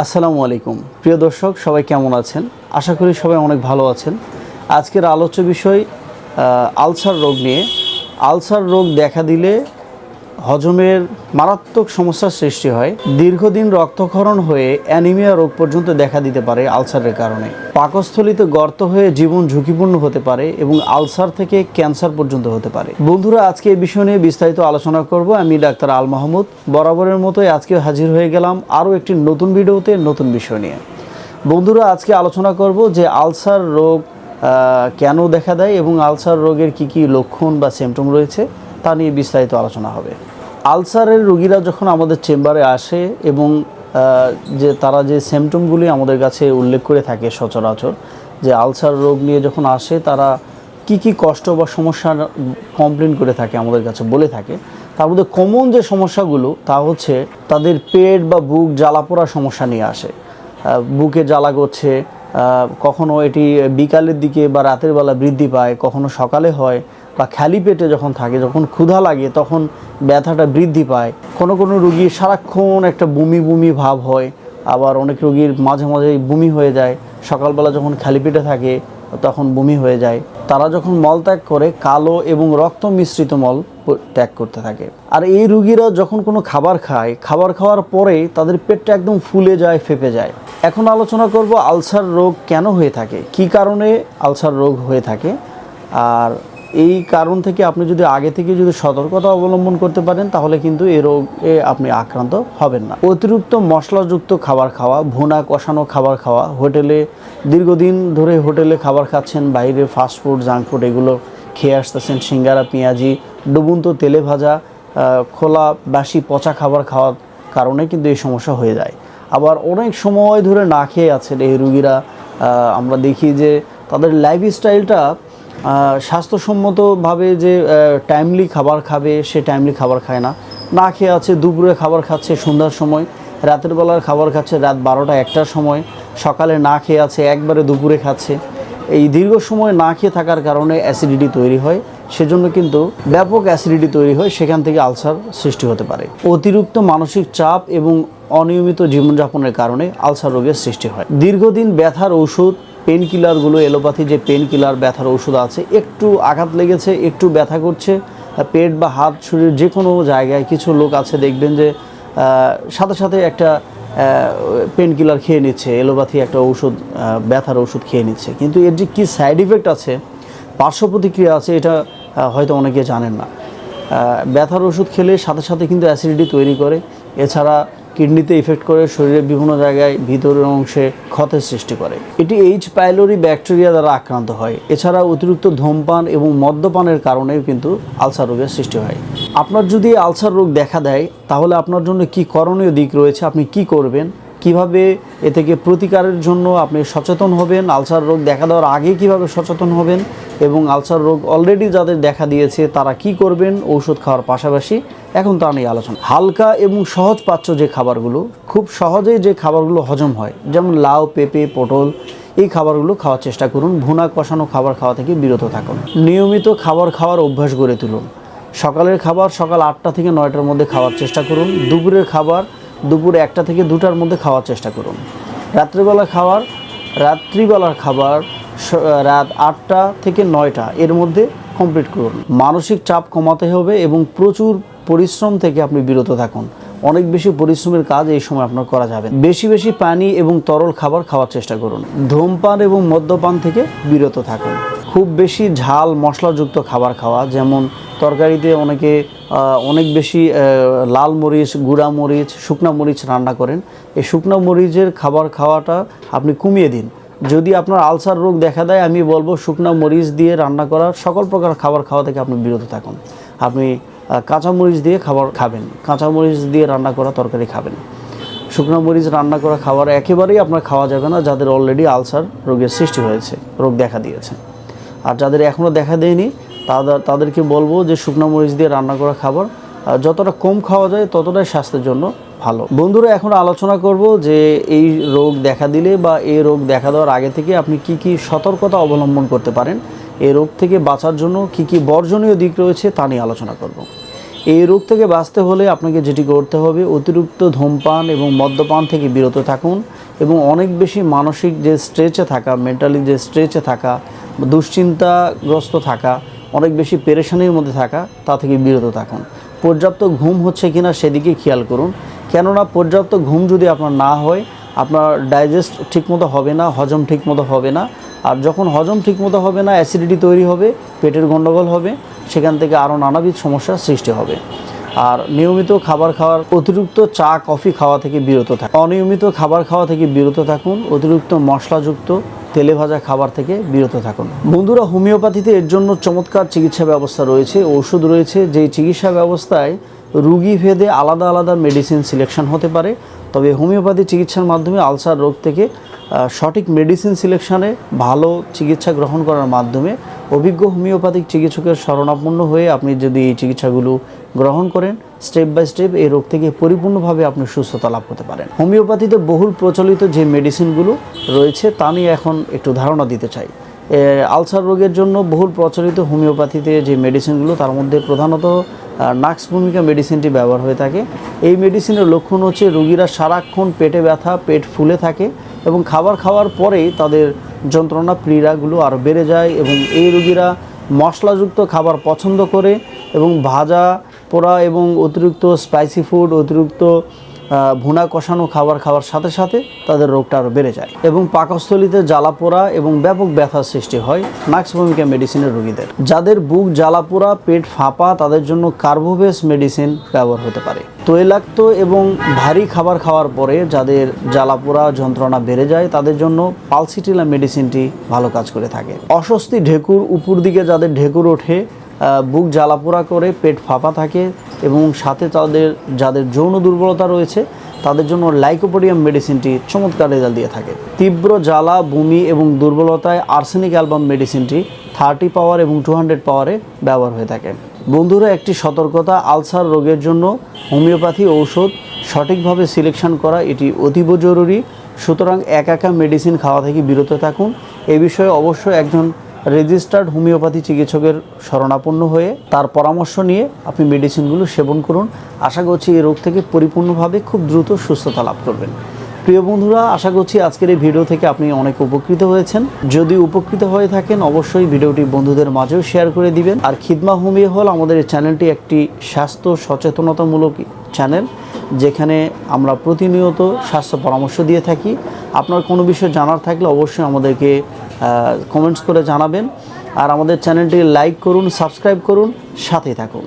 আসসালামু আলাইকুম। প্রিয় দর্শক, সবাই কেমন আছেন? আশা করি সবাই অনেক ভালো আছেন। আজকের আলোচ্য বিষয় আলসার রোগ নিয়ে। আলসার রোগ দেখা দিলে হজমের মারাত্মক সমস্যার সৃষ্টি হয়। দীর্ঘদিন রক্তক্ষরণ হয়ে অ্যানিমিয়া রোগ পর্যন্ত দেখা দিতে পারে আলসারের কারণে। পাকস্থলিতে গর্ত হয়ে জীবন ঝুঁকিপূর্ণ হতে পারে এবং আলসার থেকে ক্যান্সার পর্যন্ত হতে পারে। বন্ধুরা, আজকে এই বিষয় নিয়ে বিস্তারিত আলোচনা করব। আমি ডাক্তার আল মাহমুদ। বরাবরের মতোই আজকে হাজির হয়ে গেলাম আরও একটি নতুন ভিডিওতে নতুন বিষয় নিয়ে। বন্ধুরা, আজকে আলোচনা করব যে আলসার রোগ কেন দেখা দেয় এবং আলসার রোগের কি কি লক্ষণ বা সিমটম রয়েছে তা নিয়ে বিস্তারিত আলোচনা হবে। আলসারের রোগীরা যখন আমাদের চেম্বারে আসে এবং যে তারা যে সিমটমগুলি আমাদের কাছে উল্লেখ করে থাকে সচরাচর, যে আলসার রোগ নিয়ে যখন আসে, তারা কি কি কষ্ট বা সমস্যার কমপ্লেন করে থাকে আমাদের কাছে বলে থাকে। তার মধ্যে কমন যে সমস্যাগুলো, তা হচ্ছে তাদের পেট বা বুক জ্বালা পোড়ার সমস্যা নিয়ে আসে। বুকে জ্বালা করছে কখনো এটি বিকালের দিকে বা রাতের বেলা বৃদ্ধি পায়, কখনো সকালে হয় বা খালি পেটে যখন থাকে, যখন ক্ষুধা লাগে, তখন ব্যথাটা বৃদ্ধি পায়। কোনো কোনো রুগী সারাক্ষণ একটা বমি বমি ভাব হয়, আবার অনেক রুগীর মাঝে মাঝে বমি হয়ে যায়। সকালবেলা যখন খালি পেটে থাকে, তখন বমি হয়ে যায়। তারা যখন মল ত্যাগ করে, কালো এবং রক্ত মিশ্রিত মল ত্যাগ করতে থাকে। আর এই রুগীরা যখন কোনো খাবার খায়, খাবার খাওয়ার পরে তাদের পেটটা একদম ফুলে যায়, ফেপে যায়। এখন আলোচনা করব আলসার রোগ কেন হয়ে থাকে? কি কারণে আলসার রোগ হয়ে থাকে? আর এই কারণ থেকে আপনি যদি আগে থেকে যদি সতর্কতা অবলম্বন করতে পারেন, তাহলে কিন্তু এই রোগে আপনি আক্রান্ত হবেন না। অতিরিক্ত মশলাযুক্ত খাবার খাওয়া, ভুনা, কষানো খাবার খাওয়া, হোটেলে দীর্ঘদিন ধরে হোটেলে খাবার খাচ্ছেন, বাইরে ফাস্টফুড জাঙ্ক ফুড এগুলো খেয়ে আসতেছেন, সিঙ্গারা, পেঁয়াজি, ডুবন্ত তেলে ভাজা খোলা বাসি পচা খাবার খাওয়ার কারণে কিন্তু এই সমস্যা হয়ে যায়। আবার অনেক সময় ধরে না খেয়ে আছেন এই রুগীরা আমরা দেখি যে তাদের লাইফস্টাইলটা স্বাস্থ্যসম্মতভাবে যে টাইমলি খাবার খাবে, সে টাইমলি খাবার খায় না। না খেয়ে আছে, দুপুরে খাবার খাচ্ছে, সন্ধ্যার সময়, রাতের বেলার খাবার খাচ্ছে, রাত বারোটা, একটার সময়, সকালে না খেয়ে আছে, একবারে দুপুরে খাচ্ছে। এই দীর্ঘ সময় না খেয়ে থাকার কারণে অ্যাসিডিটি তৈরি হয়। সেজন্য কিন্তু ব্যাপক অ্যাসিডিটি তৈরি হয়, সেখান থেকে আলসার সৃষ্টি হতে পারে। অতিরিক্ত মানসিক চাপ এবং অনিয়মিত জীবনযাপনের কারণে আলসার রোগের সৃষ্টি হয়। দীর্ঘদিন ব্যথার ঔষধ পেন কিলারগুলো এলোপ্যাথি যে পেন কিলার ব্যথার ওষুধ আছে, একটু আঘাত লেগেছে, একটু ব্যথা করছে পেট বা হাত শরীর যে কোনো জায়গায় কিছু লোক আছে, দেখবেন যে সাথে সাথে একটা পেন কিলার খেয়ে নিচ্ছে এলোপ্যাথি একটা ওষুধ ব্যথার ওষুধ খেয়ে নিচ্ছে। কিন্তু এর যে কী সাইড ইফেক্ট আছে, পার্শ্ব প্রতিক্রিয়া আছে, এটা হয়তো অনেকে জানেন না। ব্যথার ওষুধ খেলে সাথে সাথে কিন্তু অ্যাসিডিটি তৈরি করে। এছাড়া কিডনিতে ইফেক্ট করে শরীরের বিভিন্ন জায়গায় ভিতরের অংশে ক্ষতের সৃষ্টি করে। এটি এইচ পাইলোরি ব্যাকটেরিয়া দ্বারা আক্রান্ত হয়। এছাড়া অতিরিক্ত ধূমপান এবং মদ্যপানের কারণেও কিন্তু আলসার রোগের সৃষ্টি হয়। আপনার যদি আলসার রোগ দেখা দেয়, তাহলে আপনার জন্য কি করণীয় দিক রয়েছে? আপনি কি করবেন? কীভাবে এ থেকে প্রতিকারের জন্য আপনি সচেতন হবেন? আলসার রোগ দেখা দেওয়ার আগে কীভাবে সচেতন হবেন? এবং আলসার রোগ অলরেডি যাদের দেখা দিয়েছে, তারা কি করবেন? ঔষধ খাওয়ার পাশাপাশি এখন তা নিয়ে আলোচনা। হালকা এবং সহজ পাচ্য যে খাবারগুলো, খুব সহজেই যে খাবারগুলো হজম হয়, যেমন লাউ, পেঁপে, পটল, এই খাবারগুলো খাওয়ার চেষ্টা করুন। ভুনা কষানো খাবার খাওয়া থেকে বিরত থাকুন। নিয়মিত খাবার খাওয়ার অভ্যাস গড়ে তুলুন। সকালের খাবার সকাল আটটা থেকে নয়টার মধ্যে খাওয়ার চেষ্টা করুন। দুপুরের খাবার দুপুর একটা থেকে দুটার মধ্যে খাওয়ার চেষ্টা করুন। রাত্রিবেলা খাবার রাত্রিবেলার খাবার রাত আটটা থেকে নয়টা এর মধ্যে কমপ্লিট করুন। মানসিক চাপ কমাতে হবে এবং প্রচুর পরিশ্রম থেকে আপনি বিরত থাকুন। অনেক বেশি পরিশ্রমের কাজ এই সময় আপনার করা যাবে বেশি বেশি পানি এবং তরল খাবার খাওয়ার চেষ্টা করুন। ধূমপান এবং মদ্যপান থেকে বিরত থাকুন। খুব বেশি ঝাল মশলাযুক্ত খাবার খাওয়া যেমন তরকারিতে অনেকে অনেক বেশি লাল মরিচ গুঁড়া মরিচ শুকনা মরিচ রান্না করেন। এই শুকনা মরিচের খাবার খাওয়াটা আপনি কমিয়ে দিন। যদি আপনার আলসার রোগ দেখা দেয় আমি বলব শুকনা মরিচ দিয়ে রান্না করা সকল প্রকার খাবার খাওয়া থেকে আপনি বিরত থাকুন। আপনি আহ, কাঁচা মরিচ দিয়ে খাবার খাবেন। কাঁচা মরিচ দিয়ে রান্না করা তরকারি খাবেন। শুকনো মরিচ রান্না করা খাবার একেবারেই আপনার খাওয়া যাবে না যাদের অলরেডি আলসার রোগের সৃষ্টি হয়েছে রোগ দেখা দিয়েছে। আর যাদের এখনও দেখা দেয়নি তাদের তাদেরকে বলব যে শুকনো মরিচ দিয়ে রান্না করা খাবার যতটা কম খাওয়া যায় ততটাই স্বাস্থ্যের জন্য ভালো। বন্ধুরা, এখন আলোচনা করব যে এই রোগ দেখা দিলে বা এই রোগ দেখা দেওয়ার আগে থেকে আপনি কি কি সতর্কতা অবলম্বন করতে পারেন, এই রোগ থেকে বাঁচার জন্য কি কি বর্জনীয় দিক রয়েছে তা নিয়ে আলোচনা করব। এই রোগ থেকে বাঁচতে হলে আপনাকে যেটি করতে হবে, অতিরিক্ত ধূমপান এবং মদ্যপান থেকে বিরত থাকুন এবং অনেক বেশি মানসিক যে স্ট্রেচে থাকা মেন্টালি যে স্ট্রেচে থাকা, দুশ্চিন্তাগ্রস্ত থাকা, অনেক বেশি পেরেশানির মধ্যে থাকা, তা থেকে বিরত থাকুন। পর্যাপ্ত ঘুম হচ্ছে কিনা সেদিকে খেয়াল করুন। কেননা পর্যাপ্ত ঘুম যদি আপনার না হয়, আপনার ডাইজেস্ট ঠিকমতো হবে না, হজম ঠিকমতো হবে না আর যখন হজম ঠিকমতো হবে না অ্যাসিডিটি তৈরি হবে, পেটের গণ্ডগোল হবে, সেখান থেকে আরও নানাবিধ সমস্যার সৃষ্টি হবে। আর নিয়মিত খাবার খাওয়ার অতিরিক্ত চা, কফি খাওয়া থেকে বিরত থাকুন অনিয়মিত খাবার খাওয়া থেকে বিরত থাকুন, অতিরিক্ত মশলাযুক্ত তেলে ভাজা খাবার থেকে বিরত থাকুন। বন্ধুরা, হোমিওপ্যাথিতে এর জন্য চমৎকার চিকিৎসা ব্যবস্থা রয়েছে, ওষুধ রয়েছে, যেই চিকিৎসা ব্যবস্থায় রুগী ভেদে আলাদা আলাদা মেডিসিন সিলেকশন হতে পারে। তবে হোমিওপ্যাথি চিকিৎসার মাধ্যমে আলসার রোগ থেকে সঠিক মেডিসিন সিলেকশনে ভালো চিকিৎসা গ্রহণ করার মাধ্যমে অভিজ্ঞ হোমিওপ্যাথিক চিকিৎসকের শরণাপন্ন হয়ে আপনি যদি এই চিকিৎসাগুলো গ্রহণ করেন স্টেপ বাই স্টেপ এই রোগ থেকে পরিপূর্ণভাবে আপনি সুস্থতা লাভ করতে পারেন। হোমিওপ্যাথিতে বহুল প্রচলিত যে মেডিসিনগুলো রয়েছে তা নিয়ে এখন একটু ধারণা দিতে চাই। আলসার রোগের জন্য বহুল প্রচলিত হোমিওপ্যাথিতে যে মেডিসিনগুলো তার মধ্যে প্রধানত নাক্স ভূমিকা মেডিসিনটি ব্যবহার হয়ে থাকে। এই মেডিসিনের লক্ষণ হচ্ছে রোগীরা সারাক্ষণ পেটে ব্যথা, পেট ফুলে থাকে এবং খাবার খাওয়ার পরেই তাদের যন্ত্রণা, পীড়াগুলো আরও বেড়ে যায় এবং এই রোগীরা মশলাযুক্ত খাবার পছন্দ করে এবং ভাজা পোড়া এবং অতিরিক্ত স্পাইসি ফুড অতিরিক্ত ভুনা কষানো খাবার খাওয়ার সাথে সাথে তাদের রোগটা আরও বেড়ে যায় এবং পাকস্থলিতে জ্বালা পোড়া এবং ব্যাপক ব্যথার সৃষ্টি হয় নাক্স মেডিসিনের রোগীদের। যাদের বুক জ্বালা পোড়া পেট ফাঁপা, তাদের জন্য কার্বোভেস মেডিসিন ব্যবহার হতে পারে। তৈলাক্ত এবং ভারী খাবার খাওয়ার পরে যাদের জ্বালা পোড়া যন্ত্রণা বেড়ে যায়, তাদের জন্য পালসিটিলা মেডিসিনটি ভালো কাজ করে থাকে। অস্বস্তি ঢেকুর উপর দিকে যাদের ঢেকুর ওঠে বুক জ্বালাপোড়া করে, পেট ফাঁপা থাকে এবং সাথে তাদের যাদের যৌন দুর্বলতা রয়েছে, তাদের জন্য লাইকোপোডিয়াম মেডিসিনটি চমৎকার রেজাল্ট দিয়ে থাকে। তীব্র জ্বালা, বমি এবং দুর্বলতায় আর্সেনিক অ্যালবাম মেডিসিনটি থার্টি পাওয়ার এবং টু হান্ড্রেড পাওয়ারে ব্যবহার হয়ে থাকে। বন্ধুরা, একটি সতর্কতা, আলসার রোগের জন্য হোমিওপ্যাথি ঔষধ সঠিকভাবে সিলেকশন করা এটি অতীব জরুরি। সুতরাং এক একা মেডিসিন খাওয়া থেকে বিরত থাকুন। এ বিষয়ে অবশ্যই একজন রেজিস্টার্ড হোমিওপ্যাথি চিকিৎসকের শরণাপন্ন হয়ে তার পরামর্শ নিয়ে আপনি মেডিসিনগুলো সেবন করুন। আশা করছি এই রোগ থেকে পরিপূর্ণভাবে খুব দ্রুত সুস্থতা লাভ করবেন। প্রিয় বন্ধুরা, আশা করছি আজকের এই ভিডিও থেকে আপনি অনেক উপকৃত হয়েছেন। যদি উপকৃত হয়ে থাকেন, অবশ্যই ভিডিওটি বন্ধুদের মাঝেও শেয়ার করে দিবেন। আর খিদমা হোমিও হল আমাদের এই চ্যানেলটি একটি স্বাস্থ্য সচেতনতামূলক চ্যানেল, যেখানে আমরা প্রতিনিয়ত স্বাস্থ্য পরামর্শ দিয়ে থাকি। আপনার কোনো বিষয় জানার থাকলে অবশ্যই আমাদেরকে কমেন্টস করে জানাবেন। আর আমাদের চ্যানেলটি লাইক করুন সাবস্ক্রাইব করুন সাথে থাকুন।